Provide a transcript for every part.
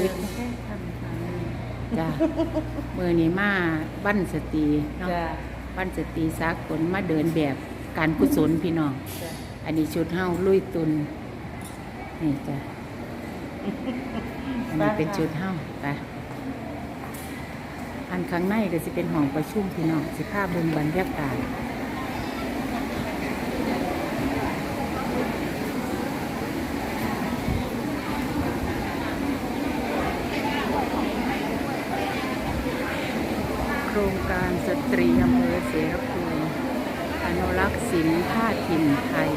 ดิษฐ์จ้ะมือนี้มาบ้านสตรีเนาะจ้ะบ้านสตรีสากลมาเดินแบบการกุศลพี่น้อง จ้ะอันนี้ชุดเฮาลุยตุนนี่จ้ะอันนี้เป็นชุดเฮาไปอันข้างในก็สิเป็นห้องประชุมพี่น้องสิภาพเบิ่งบรรยากาศ ครงการสตรีอำเภอเสรภูมิอนุรักษ์ศิลป์ผ้าถิ่นไทย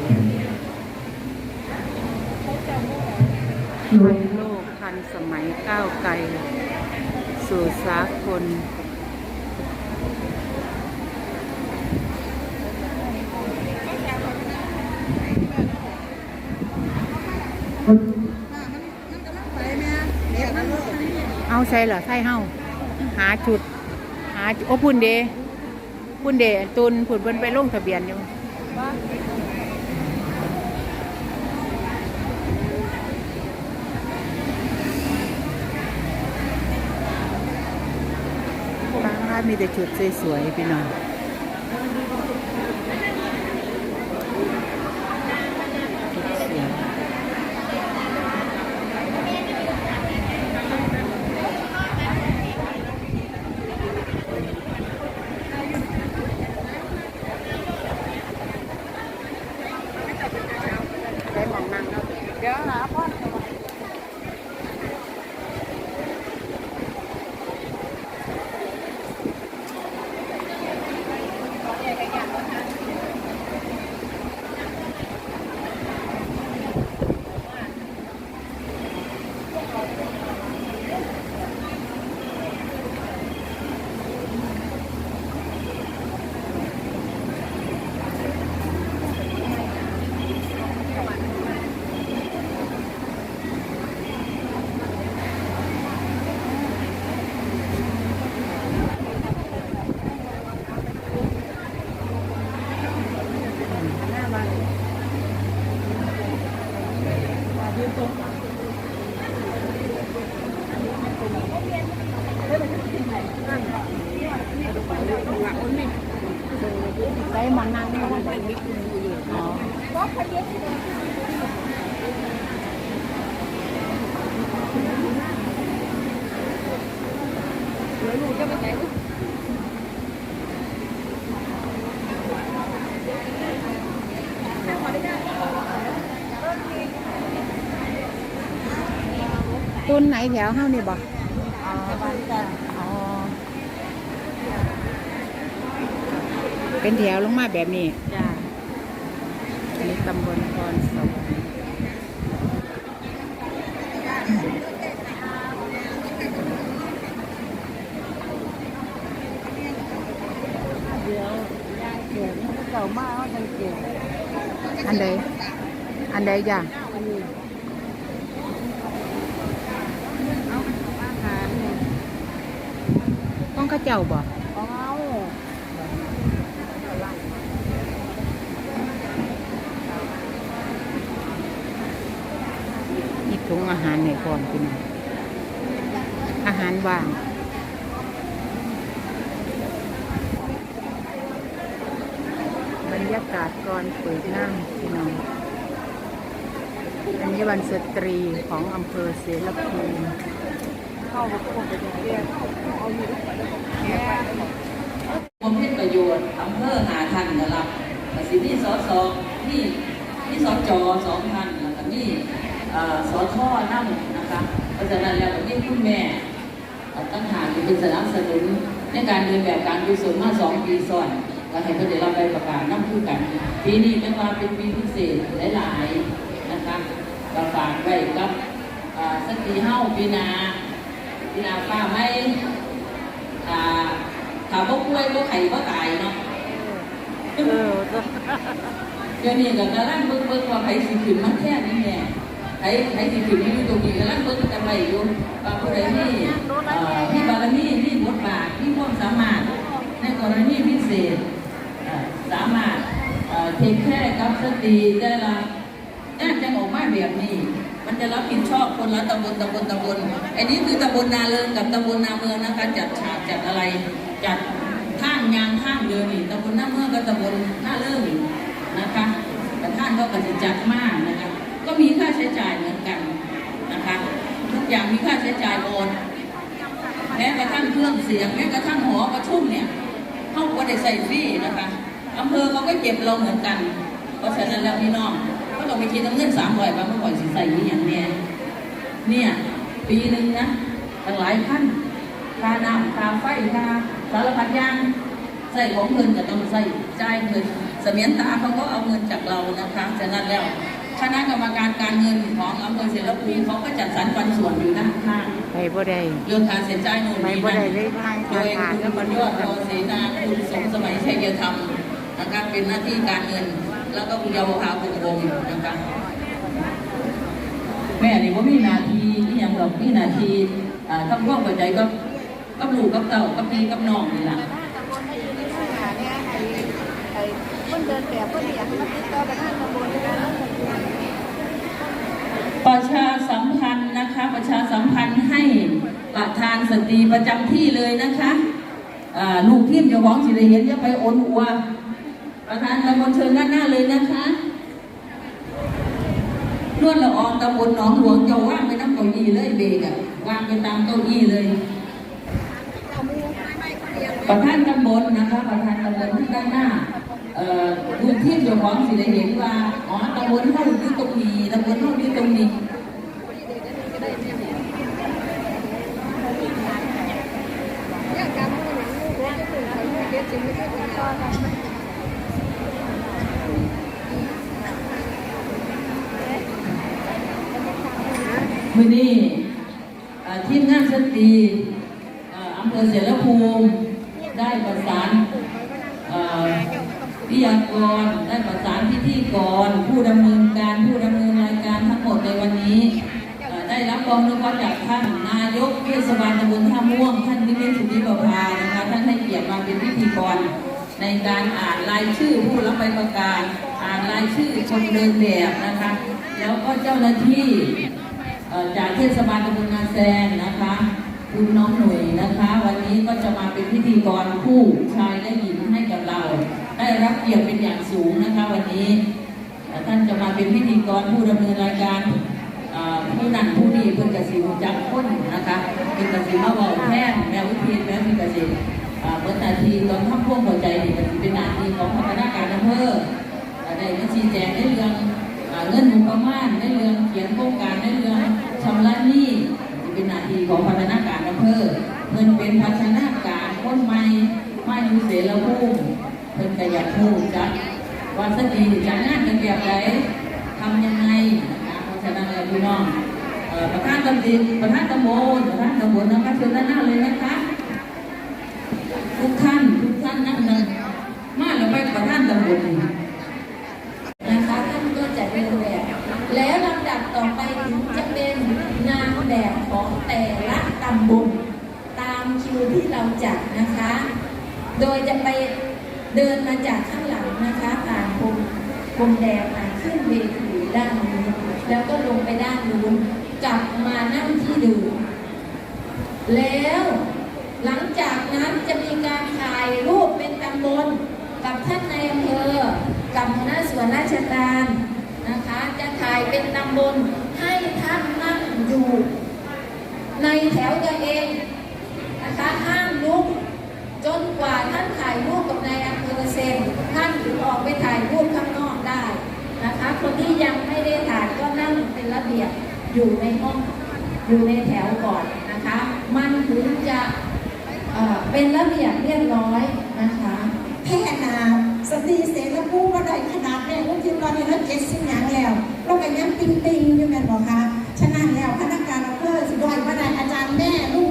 ทันโลกทันสมัยก้าวไกล สู่สากลเอาใส่เหรอใส่เฮาหาจุดหาจุด โอ้พุ่นเดพุ่นเดตุนผุ่นเพิ่นไปลงทะเบียนอยู่ร้านมีแต่ชุดสวยๆพี่น้องชุดสวย ได้มองนั่ง เนาะ นไหนแถวเฮานี่บ่อ๋อบ้านจ้ะอ๋อเป็นแถวลงมาแบบนี้จ้ะอันนี้ตำบลพรสวรรค์เดี๋ยวย่างเขียนเก่ามากเขาจังเขียนอันใดอันใดจ้ะ อันนี้อาหารเนี่ย ต้องข้าเจ้าบ่เอามีถุงอาหารในพร้อมกินองอาหารว่างบรรยากาศก่อนเปิดนั่งพี่น้องอันนี้วันสตรีของอำเภอเสรภูมิ เข้าไปพวกไปเรียนเอาอยู่ลูกไปแล้วก็แก่บำเพ็ญประโยชน์อำเภอหาทันนะครับแต่สิมีสอสมีมีสอจอสองท่านแล้วก็มีเอ่อนั่งนะคะเพราะฉะนั้นแล้วก็มีคุณแม่เอ่อตั้งหากที่เป็นสนับสนุนในการเดินแบบการกุศลมาสองปีซ้อนก็ให้เพื่อนได้รับใบประกาศนั่งคู่กัน ปีนี้เป็นว่าเป็นปีพิเศษหลายๆนะคะก็ฝากไว้กับสตรีเฮ้าปีนา หนาฟ้าไม่อ่าถ้าบ่ป่วยบ่ไข้บ่ตายเนาะเออจ้ะเดี๋ยวนี้ก็กำลังเบิ่งเบิ่งว่าไผสิขึ้นมาแท้นี่แม่ไผไผสิขึ้นมาอยู่ตรงนี้กำลังเบิ่งกันไว้อยู่ว่าผู้ใดมีเอ่อมีบารมีมีบทบาทมีความสามารถ ในกรณีพิเศษเอ่อสามารถเอ่อเทคแค่กับสตรีได้ละน่า จะรับผิดชอบคนละตำบลตำบลตำบล อันนี้คือตำบลนาเริงกับตำบลนาเมืองนะคะจัดฉากจัดอะไรจัดท่างยางท่างเรือนี่ตำบลหน้าเมืองกับตำบลหน้าเริงนะคะแต่ท่านก็กสิจัดมากนะคะก็มีค่าใช้จ่ายเหมือนกันนะคะทุกอย่างมีค่าใช้จ่ายหมดแม้กระทั่งเครื่องเสียงแม้กระทั่งหอประชุมเนี่ยเขาก็ได้ใส่ฟรีนะคะอำเภอเขาก็เก็บเราเหมือนกันเพราะฉะนั้นแล้วพี่น้อง ก็ต้องไปคิดน้ำเงินสามร้อยบาทเมื่อก่อนสิใส่ยี่อย่างเนี้ยเนี่ยปีหนึ่งนะตั้งหลายพันค่าน้ำค่าไฟค่าสารพัดอย่างใส่ของเงินก็ต้องใส่จ่ายเงินเสมียนตาเขาก็เอาเงินจากเรานะคะฉะนั้นแล้วคณะกรรมการการเงินของอำเภอเสรภูมิเขาก็จัดสรรปันส่วนอยู่ด้านข้างไปบ่ได้เรื่องการเสียใจโน่นไม่นี่บ่นั่ได้นเลยไม่โดยทานคุณบรรยอดรอเสนาคุณสมสมัยชัยธรรมนะคะเป็นหน้าที่การเงิน แล้วก็คุณยาวภาคุณวงศ์นะคะแม่นี่ว่ามีนาทีนี่ยังหรอกมีนาทีทำความเข้าใจกับกับลูกกับเต่ากับพี่กับน้องนี่แหละคนเดินแบบคนอยากมาติดต่อกับท่านตำบลนะประชาสัมพันธ์นะคะ ประชาสัมพันธ์ให้ประธานสตรีประจำที่เลยนะคะลูกทีมจ้าของสิได้เห็นจะไปโอนอัว ประธานตำบลเชิญด้านหน้าเลยนะคะนวดละอองตำบลหนองหลวงจะว่างไปน้ำเก้าอี้เลยเบรกอะวางไปตามเก้าอี้เลย ประธานตำบลนะคะประธานตำบลที่ด้านหน้าเอ่อลูทีมเจ้าของสิได้เห็นว่าอ๋อตำบลเท่าอยู่ตรงนี้ตำบลเท่าอยู่ตรงนี้ มือนี้ทีมงานสตรีอำเภอเสรภูมิได้ประสานเอ่อวิทยากรได้ประสานพิธีกร ผู้ดำเนินการผู้ดำเนินรายการทั้งหมดในวันนี้ ได้รับความอนุเคราะห์จากท่านนายกเทศบาลตำบลท่าม่วง ท่านนิมิตสุทธิประภานะคะท่านให้เกียรติมาเป็นพิธีกรในการอ่านรายชื่อผู้รับใบประกาศอ่านรายชื่อคนเดินแบบนะคะ แล้วก็เจ้าหน้าที่ จากเทศบาลตำบลนาแซงนะคะคุณน้องหนุ่ยนะคะ วันนี้ก็จะมาเป็นพิธีกรคู่ชายและหญิงให้กับเรา ได้รับเกียรติเป็นอย่างสูงนะคะ วันนี้ท่านจะมาเป็นพิธีกรผู้ดำเนินรายการผู้นั่นผู้นี้เพื่อกสิวจักคนนะคะเป็นกสิมาบอกแทนแมววิธีแมวพิกสิเมื่อนาทีตอนทำพวงหัวใจนี่ก็สิเป็นหนาทีของพัฒนาการอำเภอได้มาชี้แจงในเรื่องเงินงบประมาณในเรื่องเขียนโครงการในเรื่องชำระหนี้ที่เป็นหน้าที่ ของพัฒนาการอำเภอเงินเป็นพัฒนาการคนใหม่ไม่อยู่เสรภูมิเพิ่นก็อยากพูดจักว่าสติจะงานกันแบบไหนทำยังไงนะคะเพราะฉะนั้นแล้วพี่น้องประธานตำบลประธานตำบลประธานตำบลนะคะเชิญด้านหน้าเลยนะคะทุกท่านทุกท่านนั่งนั่งมาแล้วไปประธานตำบล นะคะท่านก็จะเดินแบบ แล้วลำดับต่อไปถึงจะเป็นนางแบบของแต่ละตำบลตาม คิวที่เราจัดนะคะ โดยจะไปเดินมาจากข้างหลังนะคะผ่านพรมพรมแดงมาขึ้นเวทีด้านนี้ แล้วก็ลงไปด้านนู้นกลับมานั่งที่เดิมแล้วหลังจากนั้นจะมีการถ่ายรูปเป็นตำบลกับท่านในอำเภอกับหน้าส่วนราชการนะคะ จะถ่ายเป็นตำบลให้ท่านนั่งอยู่ ในแถวตัวเอง นะคะห้ามลุก จนกว่าท่านถ่ายรูปกับนายอำเภอเซ็นท่านถึงออกไปถ่ายรูปข้างนอกได้นะคะ คนที่ยังไม่ได้ถ่ายก็นั่งเป็นระเบียบอยู่ในห้องอยู่ในแถวก่อนนะคะ มันถึงจะเป็นระเบียบเรียบร้อยนะคะแค่นาสตรีเสรภูมิว่าได้ขนาดเนี่ยลูกทีมตอนนี้เราเจ็ดสิบอย่างแล้วเราก็ยังปิงปิงอยู่แม่บอกคะฉะนั้นแล้วพนักงานอำเภอสิดอยว่าได้อาจารย์แม่ลูก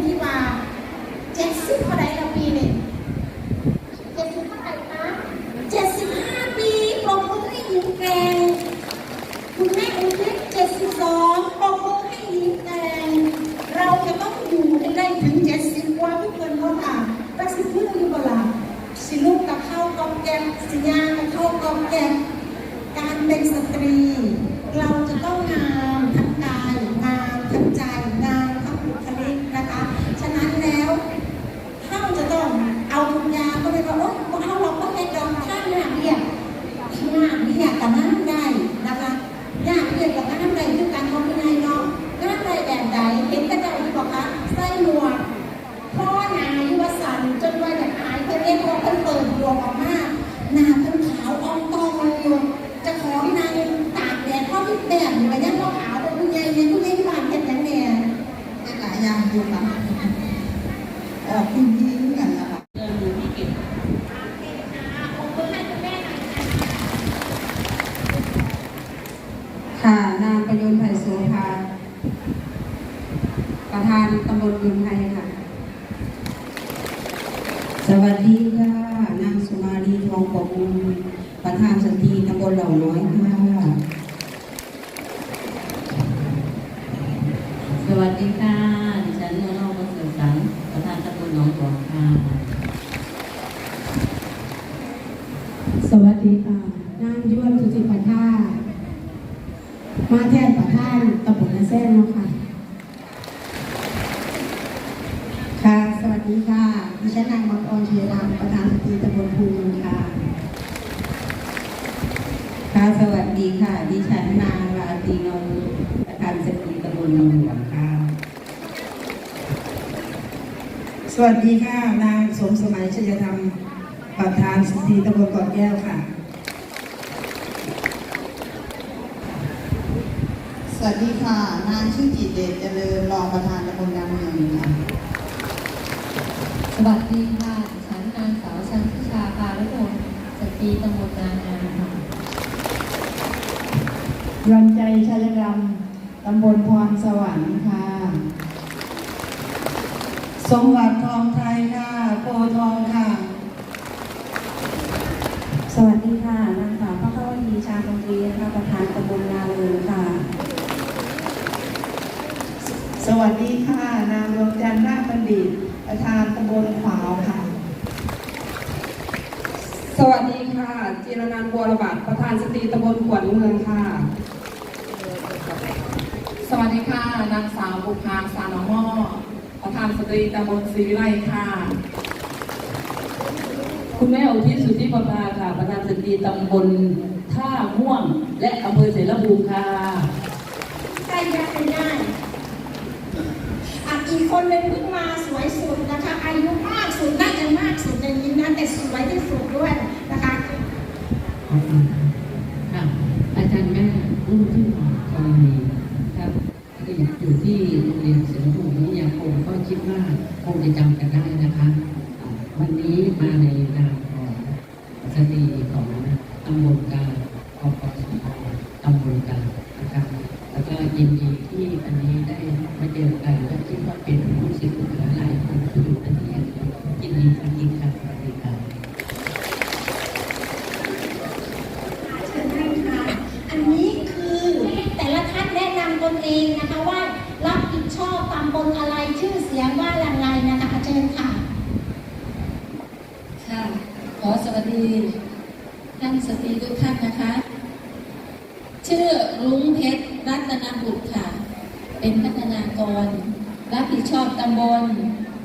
เจ็ดสิบเท่าไรละปีเนี่ยเจ็ดสิบเท่าไรคะเจ็ดสิบห้าปีปรบมือให้หญิงแกงคุณแม่อุทิศเจ็ดสิบสองปรบมือให้หญิงแกงเราจะต้องอยู่ให้ได้ถึงเจ็ดสิบกว่าทุกคนเพราะค่ะรักสิเพื่ออยู่บ่ล่ะสิลูกกับเข้ากอมแกมสิยากับเข้ากอมแกมการเป็นสตรี นวันดะหายจะเรียกว่าเพิ่นเปิดดวงออกมาหน้าเพิ่นขาวอ่องตองอยู่จะของนางตากแดดเข้าพิษแดดหรือว่ายังขาวเป็นผู้ใหญ่เป็นผู้ใหญ่ที่บ้านเห็นอย่างเนี่ยหลายอย่างอยู่ค่ะ มองปกมุลประธานสตรีตำบลเหล่าน้อยค่ะ สวัสดีค่ะ ดิฉันนรประเสริฐสังประธานตำบลหนองบัวค่ะ สวัสดีค่ะ นางย้วนสุจิปัทามาแทนประธานตำบลนาแซ่เนาะค่ะ ค่ะ สวัสดีค่ะ ดิฉันนางมังกรเชียรามประธานสตรีตำบลภูมิค่ะ ค่ะ สวัส ดีค่ะ ดิฉันนางราตรีนนท์ประธานสตรีตำบลหนองหลวงค่ะ สวัสดีค่ะ นางสมสมัยชยธรรมประธานสตรีตำบลเกาะแก้วค่ะ สวัสดีค่ะ นางชื่อจิตเดชเจริญรองประธานตำบลยางเมืองค่ะ สวัสดีค่ะดิฉันนางสาวชันทิชาพาลุพลสตรีตำบลนางามค่ะ วันใจชัยกรรมตำบลพรสวรรค์ค่ะ สมบัติทองไทยค่ะโพทองค่ะ สวัสดีค่ะนางสาวพระวดีชาตรีนะคะประธานตำบลนาเลินค่ะ สวัสดีค่ะ นางดวงจันทร์นาคบัณฑิต ประธานตำบลขวาวค่ะสวัสดีค่ะจิรนันท์บัวระบาดประธานสตรีตำบลขวัญเมืองค่ะ สวัสดีค่ะ นางสาวบุภาสานหม้อป รีตำบลศรีไลค่ะ คุณแม่อุทิศสุทธิประภาค่ะ ประธานสตรีตำบลท่าม่วง และอำเภอเสรภูมิค่ะใกล้ยากเป็นง่ายอีกคนหนึ่งเพิ่งมาสวยสุดนะคะ อายุมากสุดน่าจะมากสุดในนี้นะแต่สวยที่สุดด้วยนะคะ อาจารย์แม่รุ่นที่หนึ่งกรณีครับก็อยู่ที่โรงเรียนเสรภูมิวิทยา คิดว่าคงจะจำกันได้นะคะ วันนี้มาในนามของสตรีของตำบลกาอปสตำบลกานะครับแล้วก็ยินดีที่อันนี้ได้มาเจอกันและคิดว่าเป็นผู้สิทธิ์ผู้หลายคนที่อยู่ที่นี่ยินดีจริงๆค่ะสวัสดีค่ะ เชิญท่านค่ะ อันนี้คือแต่ละท่านแนะนำตนเองนะคะว่ารับผิดชอบตำบลอะไรชื่อเสียงว่าอะไรนะคะเชิญค่ะ ค่ะ ขอสวัสดีท่านสตรีทุกท่านนะคะ ชื่อรุ้งเพช รัตนบุตรค่ะ เป็นพัฒนากร รับผิดชอบตำบล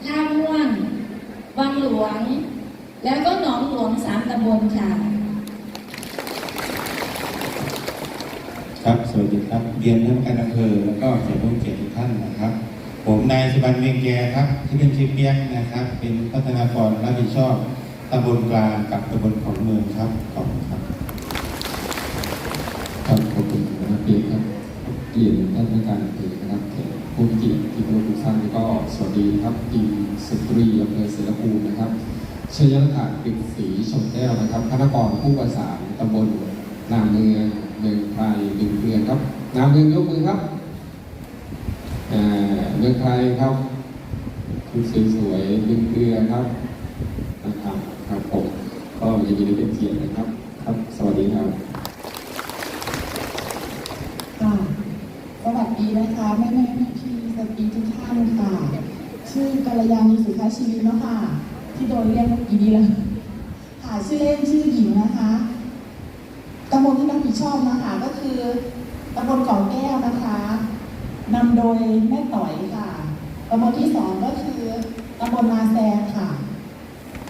ท่าม่วง วังหลวง แล้วก็หนองหลวงสามตำบลค่ะ ครับ สวัสดีครับเรียนท่านการอำเภอแล้วก็เสียรุ่งเกียรติทุกท่านนะครับผมนายสุบันเมงแกครับที่เป็นชิเปียกนะครับ เป็นพัฒนากรรับผิดชอบตำบลกลางกับตำบลของเมืองครับขอบคุณครับครับขอบคุณนะครับเกียรติครับ เกียรติท่านผู้การอำเภอนะครับแขกผู้มีเกียรติที่เคารพทุกท่านก็สวัสดีนะครับทีมสตรีอำเภอเสรภูมินะครับชยรัตน์ปิดศรีชมแก้วนะครับพนักงานผู้ประสานตำบลนามเมืองเมืองไทยหนึ่งเมืองครับนามเมืองยกมือครับเมืองไทยครับคุณสวยๆหนึ่งเมืองครับนะครับครับผมก็ยินดีเป็นเกียรตินะครับ ครับ สวัสดีครับ ค่ะ สวัส ดีนะคะแม่แม่พี่พี่สตรีทุกท่านค่ะ ชื่อกัลยาณีสุขชีวิตเนาะค่ะ ที่โดนเรียกเมื่อกี้นี้เลยค่ะชื่อเล่นชื่อหญิงนะคะตำบลที่รับผิดชอบนะคะก็คือตำบลเกาะแก้วนะคะนำโดยแม่ต่อยค่ะตำบลที่สองก็คือตำบลนาแซค่ะ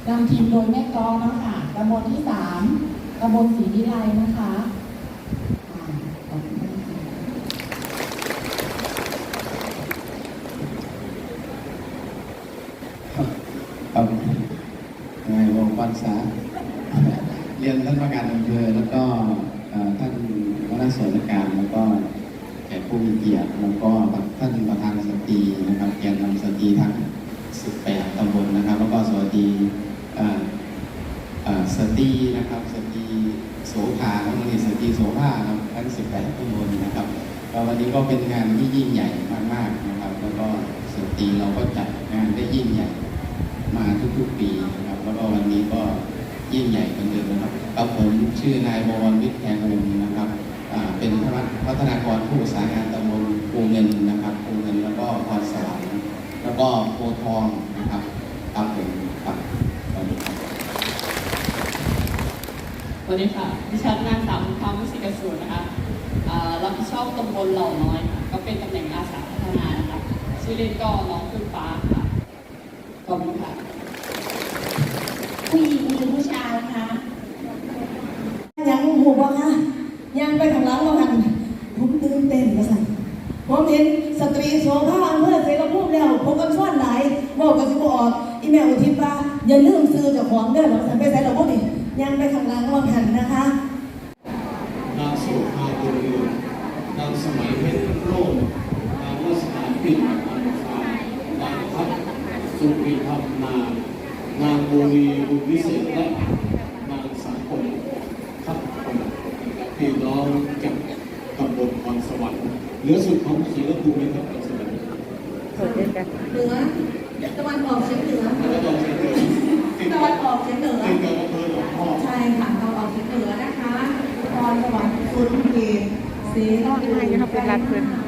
นำทีมโดยแม่กอนะคะตำบลที่สามตำบลศรีวิไลนะคะอ่าขอบคุณมากค่ะ ครับนายวงศ์วัฒ รักษา เรียนท่านประการอำเภอแล้วก็เอ่อท่านหัวห น้าส่วนการแล้วก็แขกผู้มีเกียรติแล้วก็ท่านประธานสตรีนะครับแกนนำสตรีทั้ง 18 ตำบลนะครับ แล้วก็สวัสดีสตรีนะครับสตรีโสภาแล้วก็สตรีโสภาครับทั้ง 18 ตำบลนะครับวันนี้ก็เป็นงานที่ยิ่งใหญ่มากๆนะครับ แล้วก็สตรีเราก็จัดงานได้ยิ่งใหญ่มาทุกๆปีนะครับแล้วก็วันนี้ก็ยิ่งใหญ่เหมือนเดิมนะครับกับผมชื่อนายบวรวิทย์แทนวงศ์นะครับ เป็นพัฒนากรผู้ประสานงานตำบลปูเงินนะครับปูเงินแล้วก็พรสวรรค์แล้วก็โพธิ์ทองนะครับครับผมครับสวัสดีครับสวัสดีค่ะดิฉันนางสาวมุขาวสิกสูรนะคะอ่ารับผิดชอบตำบลเหล่าน้อยค่ะก็เป็นตำแหน่งอาสาพัฒนานะคะชื่อเล่นก็น้องพึ่งฟ้าค่ะขอบคุณค่ะผู้หญิงหรือผู้ชายคะยังหูบ่คะ ยังไปข้างหลังบ่หันผมตื่นเต้นว่าสั่นผมเห็นสตรีโสภาอำเภอเสรภูมิแล้วผมก็ชวนหลายบอกกับสิบออกอีแมวอุทิศว่าอย่าลืมซื้อจากของเด้อแล้วสั่นไปใส่เราพวกนี้ยังไปข้างหลังบ่หันนะคะนางโสภาบุญเรืองนางสมัยเพชรโลกนางวัฒนาปิ่นอันานางพัฒสุริธรรมนางนางบุรีบุญวิเศษและนางสังคมทัพคนพี่น้องจากตำบลพรสวรรค์ เหนือสุดของศรีละภูมิครับพรสวรรค์เปิดเล่นกันเหนือตะวันออกเฉียงเหนือแล้วก็ต้องเชิญเลยติดตะวันออกเฉียงเหนือติดกับอำเภอหนองพอกใช่ค่ะตะวันออกเฉียงเหนือนะคะพรสวรรค์สุนเกตเสรนอนให้นะครับเป็นรัดเพิ่นอะ